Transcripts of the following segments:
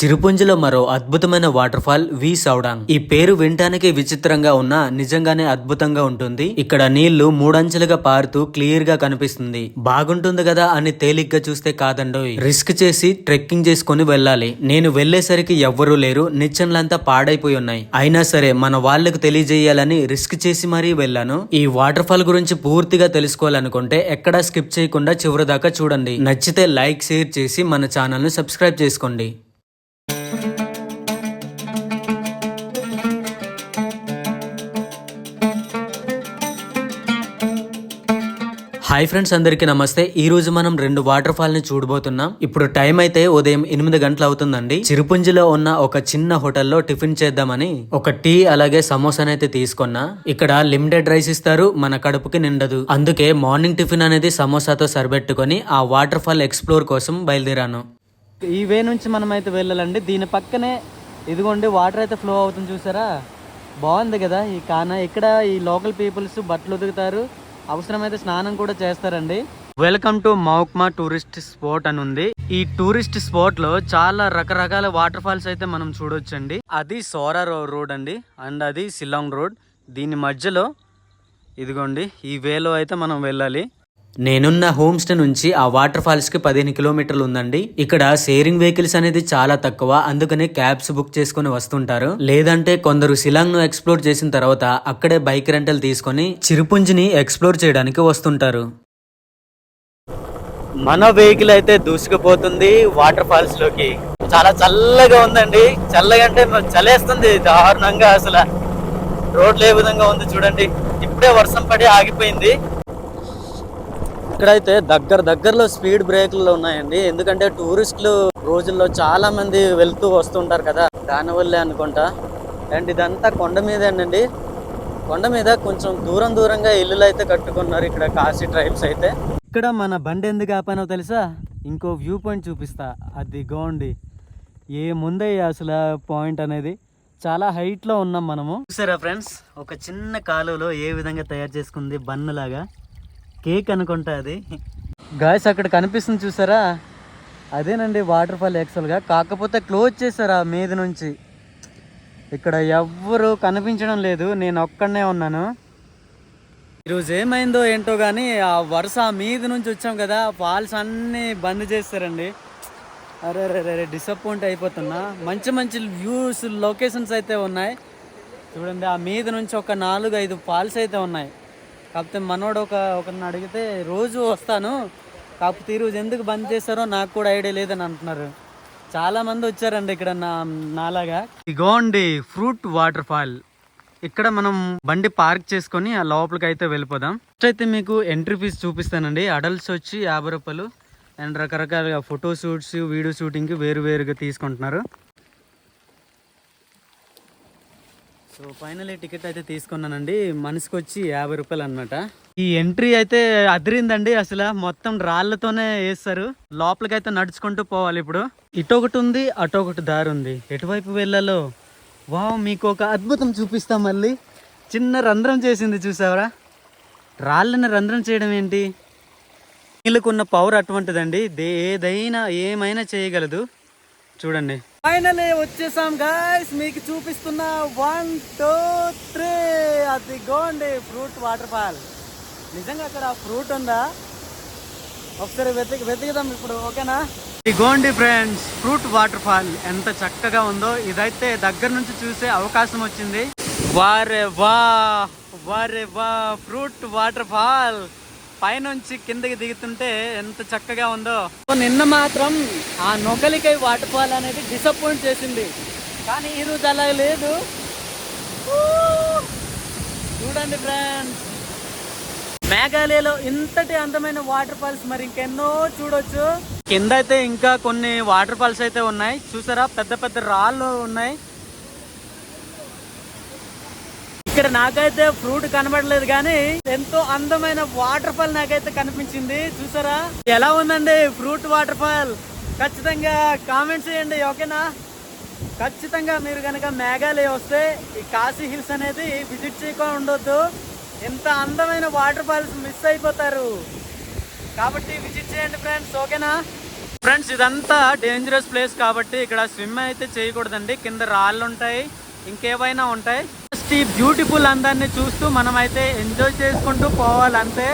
చిరుపుంజిలో మరో అద్భుతమైన water fall వి సౌడాంగ్ ఈ పేరు వినటానికి విచిత్రంగా ఉన్నా నిజంగానే అద్భుతంగా ఉంటుంది. ఇక్కడ నీళ్ళు మూడంచెలుగా పారుతూ క్లియర్గా కనిపిస్తుంది. బాగుంటుంది కదా అని తేలిగ్గా చూస్తే కాదండోయ్. రిస్క్ చేసి ట్రెక్కింగ్ చేసుకుని వెళ్ళాలి. నేను వెళ్ళేసరికి ఎవ్వరూ లేరు. నిచ్చెన్లంతా పాడైపోయి ఉన్నాయి. అయినా సరే మన వాళ్ళకు తెలియజేయాలని రిస్క్ చేసి మరీ వెళ్ళాను. ఈ వాటర్ ఫాల్ గురించి పూర్తిగా తెలుసుకోవాలనుకుంటే ఎక్కడా స్కిప్ చేయకుండా చివరి దాకా చూడండి. నచ్చితే లైక్ షేర్ చేసి మన ఛానల్ను సబ్స్క్రైబ్ చేసుకోండి. హాయ్ ఫ్రెండ్స్ అందరికీ నమస్తే. ఈ రోజు మనం రెండు వాటర్ ఫాల్ని చూడబోతున్నాం. ఇప్పుడు టైం అయితే ఉదయం ఎనిమిది గంటలు అవుతుందండి. చిరుపుంజిలో ఉన్న ఒక చిన్న హోటల్లో టిఫిన్ చేద్దామని ఒక టీ అలాగే సమోసానైతే తీసుకున్నా. ఇక్కడ లిమిటెడ్ రైస్ ఇస్తారు మన కడుపుకి నిండదు. అందుకే మార్నింగ్ టిఫిన్ అనేది సమోసాతో సరిపెట్టుకొని ఆ వాటర్ ఫాల్ ఎక్స్ప్లోర్ కోసం బయలుదేరాను. ఈ వే నుంచి మనం అయితే వెళ్ళాలండి. దీని పక్కనే ఇదిగోండి వాటర్ అయితే ఫ్లో అవుతుంది చూసారా? బాగుంది కదా ఈ కాన. ఇక్కడ ఈ లోకల్ పీపుల్స్ బట్టలు ఉతుకుతారు. అవసరమైతే స్నానం కూడా చేస్తారండి. Welcome to Mawkma tourist spot అని ఉంది. ఈ టూరిస్ట్ స్పాట్లో చాలా రకరకాల వాటర్ ఫాల్స్ అయితే మనం చూడొచ్చండి. అది సోరా రోడ్ అండి. అండ్ అది సిలాంగ్ రోడ్. దీని మధ్యలో ఇదిగోండి ఈ వేలో అయితే మనం వెళ్ళాలి. నేనున్న హోమ్ స్టే నుంచి ఆ వాటర్ ఫాల్స్కి పదిహేను కిలోమీటర్లు ఉందండి. ఇక్కడ షేరింగ్ వెహికల్స్ అనేది చాలా తక్కువ. అందుకనే క్యాబ్స్ బుక్ చేసుకుని వస్తుంటారు. లేదంటే కొందరు సిలాంగ్ను ఎక్స్ప్లోర్ చేసిన తర్వాత అక్కడే బైక్ రెంటల్ తీసుకొని చిరుపుంజిని ఎక్స్ప్లోర్ చేయడానికి వస్తుంటారు. మన వెహికల్ అయితే దూసుకుపోతుంది వాటర్ ఫాల్స్లోకి చాలా చల్లగా ఉందండి. చల్లగా అంటే చలేస్తుంది. దారుణంగా అసలు. రోడ్లు ఏ విధంగా ఉంది చూడండి. ఇప్పుడే వర్షం పడి ఆగిపోయింది. ఇక్కడైతే దగ్గర దగ్గరలో స్పీడ్ బ్రేక్లు ఉన్నాయండి. ఎందుకంటే టూరిస్టులు రోజుల్లో చాలా మంది వెళ్తూ వస్తుంటారు కదా దానివల్లే అనుకుంటా. అండ్ ఇదంతా కొండ మీదేనండి. కొండ మీద కొంచెం దూరం దూరంగా ఇల్లులు అయితే కట్టుకున్నారు ఇక్కడ కాశీ ట్రైబ్స్ అయితే. ఇక్కడ మన బండి ఎందుకు ఆపానో తెలుసా? ఇంకో వ్యూ పాయింట్ చూపిస్తా. అది గోండి. ఏ ముందే అసలు పాయింట్ అనేది. చాలా హైట్లో ఉన్నాం మనము. చూసారా ఫ్రెండ్స్? ఒక చిన్న కాలువలో ఏ విధంగా తయారు చేసుకుంది బన్నులాగా. కేక్ అనుకుంటా అది. గాయస్ అక్కడ కనిపిస్తుంది చూసారా? అదేనండి వాటర్ ఫాల్ యాక్చువల్గా కాకపోతే క్లోజ్ చేశారు ఆ మీద నుంచి. ఇక్కడ ఎవ్వరు కనిపించడం లేదు నేను ఒక్కడనే ఉన్నాను. ఈరోజు ఏమైందో ఏంటో కానీ ఆ వరుస ఆ మీద నుంచి వచ్చాం కదా ఫాల్స్ అన్నీ బంద్ చేస్తారండి. అరే అరే అరే డిసప్పాయింట్ అయిపోతున్నా. మంచి మంచి వ్యూస్ లొకేషన్స్ అయితే ఉన్నాయి. చూడండి ఆ మీద నుంచి ఒక నాలుగు ఐదు ఫాల్స్ అయితే ఉన్నాయి. కాకపోతే మనోడు ఒక ఒకరిని అడిగితే రోజు వస్తాను. కాకపోతే ఈరోజు ఎందుకు బంద్ చేశారో నాకు కూడా ఐడియా లేదని అంటున్నారు. చాలా మంది వచ్చారండి ఇక్కడ నా నాలాగా. ఇగోండి ఫ్రూట్ వాటర్ ఫాల్ ఇక్కడ మనం బండి పార్క్ చేసుకొని ఆ లోపలికి అయితే వెళ్ళిపోదాం. ఫస్ట్ అయితే మీకు ఎంట్రీ ఫీజు చూపిస్తానండి. అడల్ట్స్ వచ్చి యాభై రూపాయలు. అండ్ రకరకాలుగా ఫోటో షూట్స్ వీడియో షూటింగ్కి వేరు వేరుగా తీసుకుంటున్నారు. సో ఫైనల్ టికెట్ అయితే తీసుకున్నానండి. మనిషికి వచ్చి యాభై రూపాయలు అనమాట ఈ ఎంట్రీ అయితే అదిరిందండి. అసలు మొత్తం రాళ్ళతోనే వేస్తారు. లోపలికైతే నడుచుకుంటూ పోవాలి ఇప్పుడు. ఇటు ఒకటి ఉంది అటు ఒకటి దారి ఉంది. ఎటువైపు వెళ్ళాలో? వావ్ మీకు ఒక అద్భుతం చూపిస్తాం మళ్ళీ. చిన్న రంధ్రం చేసింది చూసావరా? రాళ్ళని రంధ్రం చేయడం ఏంటి? నీళ్ళకున్న పవర్ అటువంటిదండి. దే ఏదైనా ఏమైనా చేయగలదు. చూడండి. ఫైనలీ వచ్చేసాం గాయస్ మీకు చూపిస్తున్న వన్ టూ త్రీ అది గోండి ఫ్రూట్ వాటర్ ఫాల్ నిజంగా అక్కడ ఫ్రూట్ ఉందా? ఒకసారి వెతికి వెతుకుదాం ఇప్పుడు ఓకేనా? ఇగోండి ఫ్రెండ్స్ ఫ్రూట్ వాటర్ ఫాల్ ఎంత చక్కగా ఉందో. ఇదైతే దగ్గర నుంచి చూసే అవకాశం వచ్చింది. వారే వా వారే వా ఫ్రూట్ వాటర్ ఫాల్ పైనుంచి కిందకి దిగుతుంటే ఎంత చక్కగా ఉందో. నిన్న మాత్రం ఆ నొగలికై వాటర్ ఫాల్ అనేది డిసప్పాయింట్ చేసింది. కానీ ఈరోజు అలా లేదు. చూడండి ఫ్రెండ్స్ మేఘాలయలో ఇంతటి అందమైన వాటర్ ఫాల్స్ మరి ఇంకెన్నో చూడొచ్చు. కింద అయితే ఇంకా కొన్ని వాటర్ ఫాల్స్ అయితే ఉన్నాయి. చూసారా? పెద్ద పెద్ద రాళ్ళు ఉన్నాయి. ఇక్కడ నాకైతే ఫ్రూట్ కనబడలేదు కానీ ఎంతో అందమైన వాటర్ ఫాల్ నాకైతే కనిపించింది. చూసారా? ఎలా ఉందండి ఫ్రూట్ వాటర్ ఫాల్? ఖచ్చితంగా కామెంట్స్ చేయండి ఓకేనా? ఖచ్చితంగా మీరు కనుక మేఘాలయ వస్తే ఈ కాశీ హిల్స్ అనేది విజిట్ చేయకుండా ఉండొద్దు. ఎంత అందమైన వాటర్ ఫాల్స్ మిస్ అయిపోతారు. కాబట్టి విజిట్ చేయండి ఫ్రెండ్స్ ఓకేనా? ఫ్రెండ్స్ ఇదంతా డేంజరస్ ప్లేస్ కాబట్టి ఇక్కడ స్విమ్ అయితే చేయకూడదండి. కింద రాళ్ళు ఉంటాయి ఇంకేవైనా ఉంటాయి. జస్ట్ ఈ బ్యూటిఫుల్ అందాన్ని చూస్తూ మనం అయితే ఎంజాయ్ చేసుకుంటూ పోవాలంతే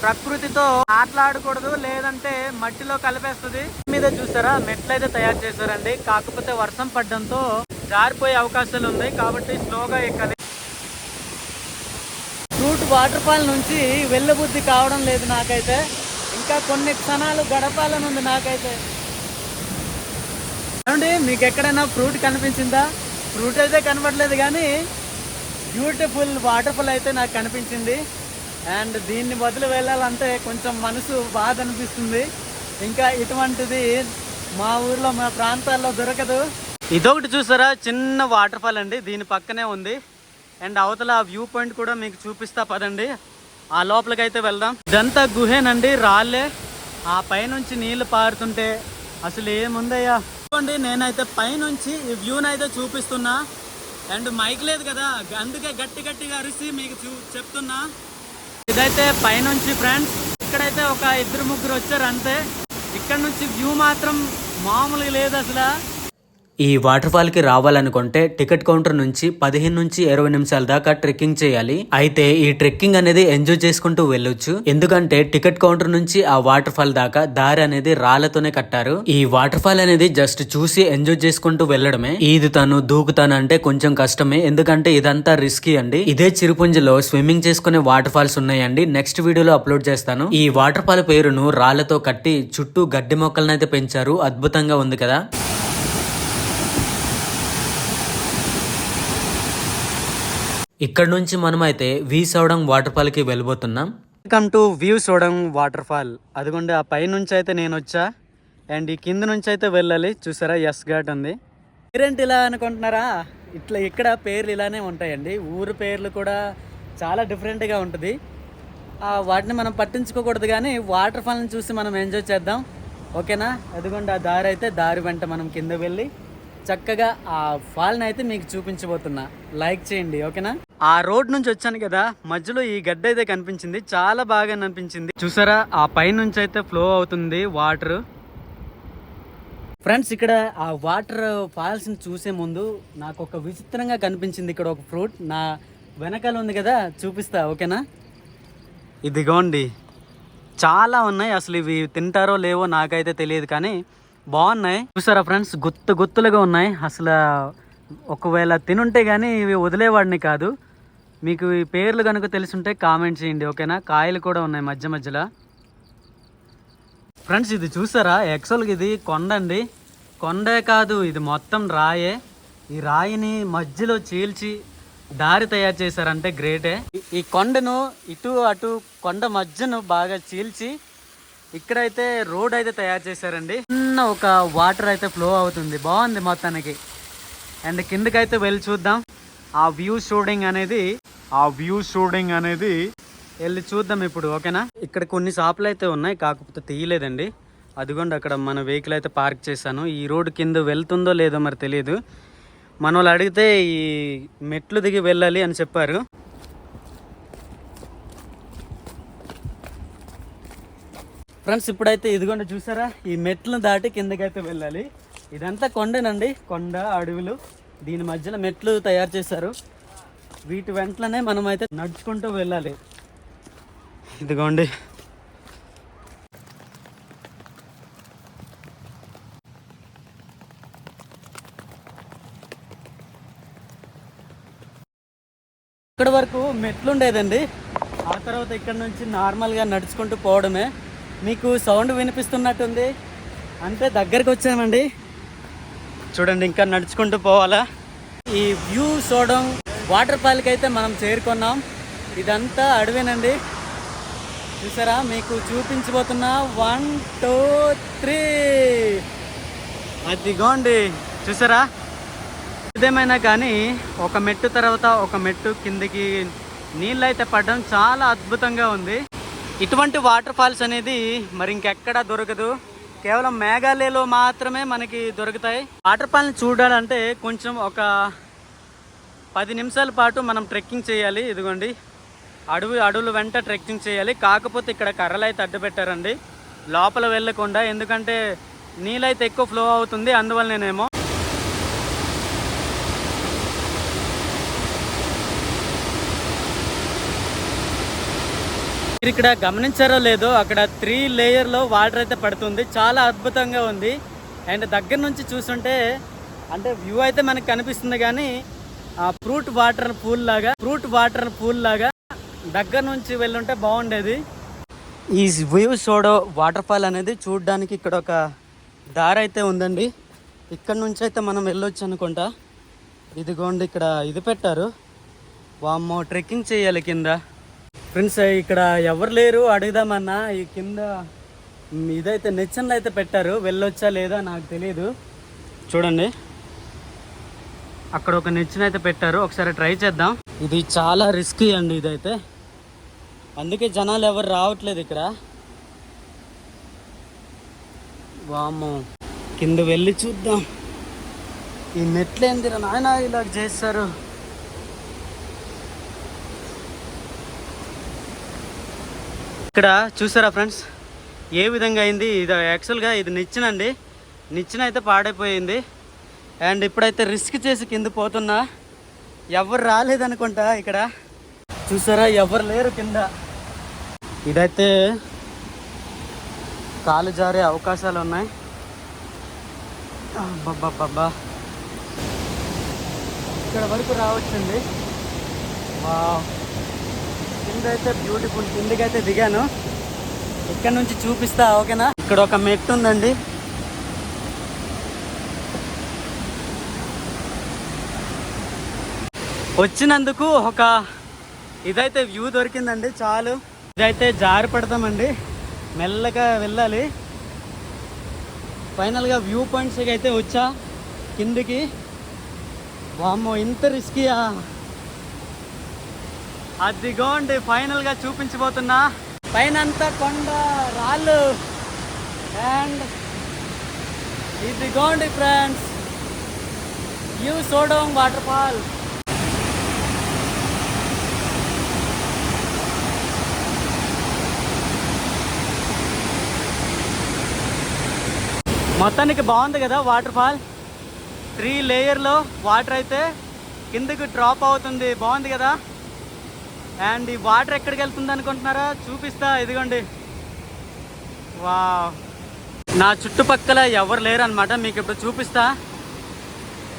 ప్రకృతితో ఆటలాడకూడదు లేదంటే మట్టిలో కలిపేస్తుంది. మీద చూసారా? మెట్లు అయితే తయారు చేశారండి. కాకపోతే వర్షం పడడంతో జారిపోయే అవకాశాలు ఉన్నాయి కాబట్టి స్లోగా ఎక్కాలి. ఫ్రూట్ వాటర్ ఫాల్ నుంచి వెళ్ళబుద్ధి కావడం లేదు నాకైతే. ఇంకా కొన్ని క్షణాలు గడపాలని ఉంది నాకైతే. ఏమండి మీకు ఎక్కడైనా ఫ్రూట్ కనిపించిందా? ఫ్రూట్ అయితే కనపడలేదు కానీ బ్యూటిఫుల్ వాటర్ ఫాల్ అయితే నాకు కనిపించింది. అండ్ దీన్ని వదిలి వెళ్ళాలంటే కొంచెం మనసు బాధ అనిపిస్తుంది. ఇంకా ఇటువంటిది మా ఊర్లో మా ప్రాంతాల్లో దొరకదు. ఇదొకటి చూసారా? చిన్న వాటర్ ఫాల్ అండి. దీని పక్కనే ఉంది. అండ్ అవతల వ్యూ పాయింట్ కూడా మీకు చూపిస్తా పదండి. ఆ లోపలికి అయితే వెళ్దాం. ఇదంతా గుహేనండి రాళ్ళే. ఆ పైనుంచి నీళ్ళు పారుతుంటే అసలు ఏముందయ్యా? చూడండి నేనైతే పైనుంచి ఈ వ్యూని అయితే చూపిస్తున్నా. అండ్ మైక్ లేదు కదా అందుకే గట్టి గట్టిగా అరిసి మీకు చూ చెప్తున్నా. ఇదైతే పైనుంచి ఫ్రెండ్స్ ఇక్కడైతే ఒక ఇద్దరు ముగ్గురు వచ్చారు అంతే. ఇక్కడ నుంచి వ్యూ మాత్రం మామూలుగా లేదు అసలు. ఈ వాటర్ ఫాల్కి రావాలనుకుంటే టికెట్ కౌంటర్ నుంచి పదిహేను నుంచి ఇరవై నిమిషాల దాకా ట్రెక్కింగ్ చేయాలి. అయితే ఈ ట్రెక్కింగ్ అనేది ఎంజాయ్ చేసుకుంటూ వెళ్ళొచ్చు. ఎందుకంటే టికెట్ కౌంటర్ నుంచి ఆ వాటర్ ఫాల్ దాకా దారి అనేది రాళ్ళతోనే కట్టారు. ఈ వాటర్ ఫాల్ అనేది జస్ట్ చూసి ఎంజాయ్ చేసుకుంటూ వెళ్ళడమే. ఈదుతాను దూకుతాను అంటే కొంచెం కష్టమే. ఎందుకంటే ఇదంతా రిస్కీ అండి. ఇదే చిరుపుంజిలో స్విమ్మింగ్ చేసుకునే వాటర్ ఫాల్స్ ఉన్నాయండి. నెక్స్ట్ వీడియోలో అప్లోడ్ చేస్తాను. ఈ వాటర్ ఫాల్ పేరును రాళ్ళతో కట్టి చుట్టూ గడ్డి మొక్కలనైతే అయితే పెంచారు. అద్భుతంగా ఉంది కదా. ఇక్కడ నుంచి మనమైతే వి సోడంగ్ వాటర్ ఫాల్కి వెళ్ళబోతున్నాం. Welcome to view Sodong waterfall అదిగోండి ఆ పై నుంచి అయితే నేను వచ్చా అండ్ ఈ కింద నుంచి అయితే వెళ్ళాలి. చూసారా? ఎస్ ఘాట్ ఉంది. పేరేంటి ఇలా అనుకుంటున్నారా? ఇట్లా ఇక్కడ పేర్లు ఇలానే ఉంటాయండి. ఊరు పేర్లు కూడా చాలా డిఫరెంట్గా ఉంటుంది. వాటిని మనం పట్టించుకోకూడదు కానీ వాటర్ ఫాల్ని చూసి మనం ఎంజాయ్ చేద్దాం. ఓకేనా అదిగోండి ఆ దారి అయితే దారి వెంట మనం కింద వెళ్ళి చక్కగా ఆ ఫాల్ని అయితే మీకు చూపించబోతున్నా. లైక్ చేయండి ఓకేనా? ఆ రోడ్ నుంచి వచ్చాను కదా మధ్యలో ఈ గడ్డ అయితే కనిపించింది చాలా బాగా అనిపించింది. చూసారా ఆ పై నుంచి అయితే ఫ్లో అవుతుంది వాటర్. ఫ్రెండ్స్ ఇక్కడ ఆ వాటర్ ఫాల్స్ని చూసే ముందు నాకు ఒక విచిత్రంగా కనిపించింది ఇక్కడ ఒక ఫ్రూట్. నా వెనకాల ఉంది కదా చూపిస్తా ఓకేనా? ఇదిగోండి. చాలా ఉన్నాయి అసలు ఇవి తింటారో లేవో నాకైతే తెలియదు కానీ బాగున్నాయి. చూసారా ఫ్రెండ్స్? గుత్తు గుత్తులుగా ఉన్నాయి. అసలు ఒకవేళ తినుంటే కానీ ఇవి వదిలేవాడిని కాదు. మీకు ఈ పేర్లు కనుక తెలుసుంటే కామెంట్ చేయండి ఓకేనా? కాయలు కూడా ఉన్నాయి మధ్య మధ్యలో. ఫ్రెండ్స్ ఇది చూసారా? యాక్చువల్గా ఇది కొండ అండి కొండే కాదు ఇది మొత్తం రాయే. ఈ రాయిని మధ్యలో చీల్చి దారి తయారు చేశారంటే గ్రేటే. ఈ- ఈ కొండను ఇటు అటు కొండ మధ్యను బాగా చీల్చి ఇక్కడైతే రోడ్ అయితే తయారు చేశారండి. చిన్న ఒక వాటర్ అయితే ఫ్లో అవుతుంది. బాగుంది మొత్తానికి. అండ్ కిందకైతే వెళ్ళి చూద్దాం. ఆ వ్యూ షూటింగ్ అనేది ఆ వ్యూ షూటింగ్ అనేది వెళ్ళి చూద్దాం ఇప్పుడు ఓకేనా? ఇక్కడ కొన్ని షాపులు అయితే ఉన్నాయి కాకపోతే తీయలేదండి. అదిగోండి అక్కడ మన వెహికల్ అయితే పార్క్ చేశాను. ఈ రోడ్ కింద వెళ్తుందో లేదో మరి తెలియదు మన వాళ్ళు అడిగితే ఈ మెట్లు దిగి వెళ్ళాలి అని చెప్పారు. ఫ్రెండ్స్ ఇప్పుడైతే ఇదిగోండి చూసారా? ఈ మెట్లను దాటి కిందకైతే వెళ్ళాలి. ఇదంతా కొండనండి. కొండ అడవులు. దీని మధ్యలో మెట్లు తయారు చేశారు. వీటి వెంటనే మనం అయితే నడుచుకుంటూ వెళ్ళాలి. ఇదిగోండి. ఇక్కడ వరకు మెట్లు ఉండేదండి. ఆ తర్వాత ఇక్కడ నుంచి నార్మల్గా నడుచుకుంటూ పోవడమే. మీకు సౌండ్ వినిపిస్తున్నట్టుంది. అంటే దగ్గరకు వచ్చామండి. చూడండి ఇంకా నడుచుకుంటూ పోవాలా? ఈ వ్యూ చూడడం వాటర్ ఫాల్కి అయితే మనం చేరుకున్నాం. ఇదంతా అడవేనండి. చూసారా? మీకు చూపించబోతున్నా వన్ టూ త్రీ. అదిగోండి. చూసారా? ఏదేమైనా కానీ ఒక మెట్టు తర్వాత ఒక మెట్టు కిందికి నీళ్ళు అయితే పడడం చాలా అద్భుతంగా ఉంది. ఇటువంటి వాటర్ ఫాల్స్ అనేది మరి ఇంకెక్కడా దొరకదు. కేవలం మేఘాలయలో మాత్రమే మనకి దొరుకుతాయి. వాటర్ ఫాల్ని చూడాలంటే కొంచెం ఒక పది నిమిషాల పాటు మనం ట్రెక్కింగ్ చేయాలి. ఇదిగోండి. అడవి అడవుల వెంట ట్రెక్కింగ్ చేయాలి. కాకపోతే ఇక్కడ కర్రలు అయితే అడ్డు పెట్టారండి లోపల వెళ్ళకుండా ఎందుకంటే నీళ్ళైతే ఎక్కువ ఫ్లో అవుతుంది. అందువల్లనేమో ఇక్కడ గమనించారో లేదో అక్కడ త్రీ లేయర్లో వాటర్ అయితే పడుతుంది. చాలా అద్భుతంగా ఉంది. అండ్ దగ్గర నుంచి చూస్తుంటే అంటే వ్యూ అయితే మనకు కనిపిస్తుంది కానీ ఆ ఫ్రూట్ వాటర్ పూల్ లాగా ఫ్రూట్ వాటర్ పూల్ లాగా దగ్గర నుంచి వెళ్ళుంటే బాగుండేది. ఈ వ్యూ సోడో వాటర్ ఫాల్ అనేది చూడడానికి ఇక్కడ ఒక దారి అయితే ఉందండి. ఇక్కడ నుంచి అయితే మనం వెళ్ళొచ్చు అనుకుంటా. ఇదిగోండి ఇక్కడ ఇది పెట్టారు. వామ్మో ట్రెక్కింగ్ చేయాలి కింద. ఫ్రెండ్స్ ఇక్కడ ఎవరు లేరు? అడుగుదామన్నా. ఈ కింద ఇదైతే నిచ్చెనలు అయితే పెట్టారు. వెళ్ళొచ్చా లేదా నాకు తెలియదు చూడండి. అక్కడ ఒక నిచ్చెన అయితే పెట్టారు. ఒకసారి ట్రై చేద్దాం. ఇది చాలా రిస్కీ అండి ఇదైతే. అందుకే జనాలు ఎవరు రావట్లేదు ఇక్కడ. వామ్మో. కింద వెళ్ళి చూద్దాం. ఈ మెట్లు ఏందిరా నాయన ఇలా చేస్తారు? ఇక్కడ చూసారా ఫ్రెండ్స్? ఏ విధంగా అయింది? ఇది యాక్చువల్గా ఇది నిచ్చెనండి నిచ్చిన అయితే పాడైపోయింది. అండ్ ఇప్పుడైతే రిస్క్ చేసి కింద పోతున్నా. ఎవరు రాలేదనుకుంటా ఇక్కడ. చూసారా? ఎవరు లేరు కింద. ఇదైతే కాలు జారే అవకాశాలు ఉన్నాయి. అబ్బబ్బబ్బబ్బా. ఇక్కడ వరకు రావచ్చండి. వావ్. కింద అయితే బ్యూటిఫుల్ కిందకి అయితే దిగాను. ఇక్కడ నుంచి చూపిస్తా ఓకేనా? ఇక్కడ ఒక మెట్టు ఉందండి. వచ్చినందుకు ఒక ఇదైతే వ్యూ దొరికిందండి చాలు. ఇదైతే జారి పడతామండి. మెల్లగా వెళ్ళాలి. ఫైనల్గా వ్యూ పాయింట్స్కి అయితే వచ్చా. కిందికి. వామ్మో ఇంత రిస్కీయా అదిగోండి ఫైనల్గా చూపించబోతున్నా పైన అంతా కొండ రాళ్ళు. అండ్ ఇదిగోండి friends you Sodong waterfall. మొత్తానికి బాగుంది కదా వాటర్ ఫాల్? త్రీ లేయర్లో వాటర్ అయితే కిందకు డ్రాప్ అవుతుంది. బాగుంది కదా? అండ్ ఈ వాటర్ ఎక్కడికి వెళ్తుంది అనుకుంటున్నారా? చూపిస్తా ఇదిగోండి. వా నా చుట్టుపక్కల ఎవరు లేరు అనమాట మీకు ఇప్పుడు చూపిస్తా.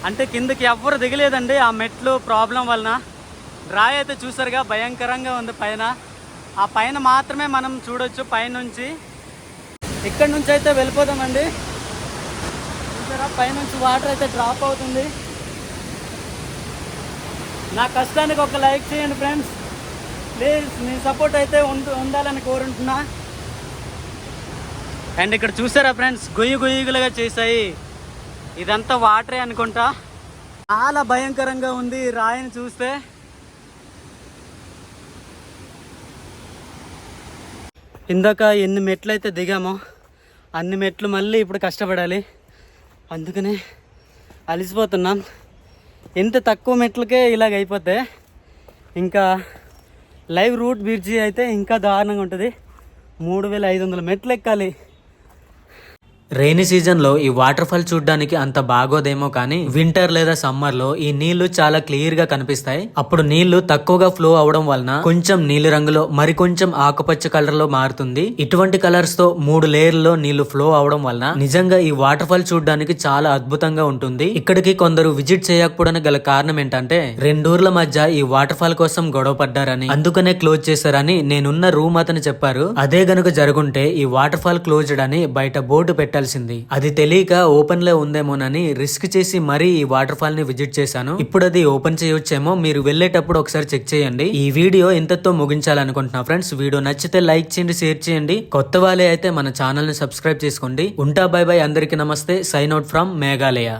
అంటే కిందకి ఎవ్వరు దిగలేదండి ఆ మెట్లు ప్రాబ్లం వలన. రాయి అయితే చూసారుగా భయంకరంగా ఉంది పైన. ఆ పైన మాత్రమే మనం చూడొచ్చు పైనుంచి. ఇక్కడి నుంచి అయితే వెళ్ళిపోదామండి. చూసారా పైనుంచి వాటర్ అయితే డ్రాప్ అవుతుంది. నా కష్టానికి ఒక లైక్ చేయండి ఫ్రెండ్స్. ప్లీజ్ మీ సపోర్ట్ అయితే ఉండాలని కోరుకుంటున్నా. అండ్ ఇక్కడ చూసారా ఫ్రెండ్స్ గొయ్యి గొయ్యిగులుగా చేశాయి. ఇదంతా వాటరే అనుకుంటా. చాలా భయంకరంగా ఉంది రాయిని చూస్తే. ఇందాక ఎన్ని మెట్లు అయితే దిగామో అన్ని మెట్లు మళ్ళీ ఇప్పుడు కష్టపడాలి. అందుకనే అలసిపోతున్నాం. ఎంత తక్కువ మెట్లకే ఇలాగ అయిపోతే ఇంకా లైవ్ రూట్ బ్రిడ్జి అయితే ఇంకా దారుణంగా ఉంటుంది. మూడు వేల ఐదు వందల మెట్లు ఎక్కాలి. రైనీ సీజన్లో ఈ వాటర్ ఫాల్ చూడడానికి అంత బాగోదేమో కానీ వింటర్ లేదా సమ్మర్లో ఈ నీళ్ళు చాలా క్లియర్గా కనిపిస్తాయి. అప్పుడు నీళ్ళు తక్కువగా ఫ్లో అవడం వలన కొంచెం నీలి రంగులో మరి కొంచెం ఆకుపచ్చ కలర్లో మారుతుంది. ఇటువంటి కలర్స్తో మూడు లేయర్లో నీళ్ళు ఫ్లో అవడం వలన నిజంగా ఈ వాటర్ ఫాల్ చూడడానికి చాలా అద్భుతంగా ఉంటుంది. ఇక్కడికి కొందరు విజిట్ చేయకపోవడానికి గల కారణం ఏంటంటే రెండూర్ల మధ్య ఈ వాటర్ ఫాల్ కోసం గొడవ పడ్డారని అందుకనే క్లోజ్ చేశారని నేనున్న రూమ్ అతను చెప్పారు. అదే గనుక జరుగుంటే ఈ వాటర్ ఫాల్ క్లోజ్డ్ అని బయట బోర్డు పెట్టారు. పెట్టాల్సింది. అది తెలియక ఓపెన్లో ఉందేమోనని రిస్క్ చేసి మరీ ఈ వాటర్ ఫాల్ని విజిట్ చేశాను. ఇప్పుడు అది ఓపెన్ చేయొచ్చేమో మీరు వెళ్ళేటప్పుడు ఒకసారి చెక్ చేయండి. ఈ వీడియో ఇంతతో ముగించాలనుకుంటున్నా ఫ్రెండ్స్ వీడియో నచ్చితే లైక్ చేయండి షేర్ చేయండి. కొత్త వాళ్ళే అయితే మన ఛానల్ని సబ్స్క్రైబ్ చేసుకోండి. ఉంటా బై బై అందరికీ నమస్తే. Sign out from Meghalaya.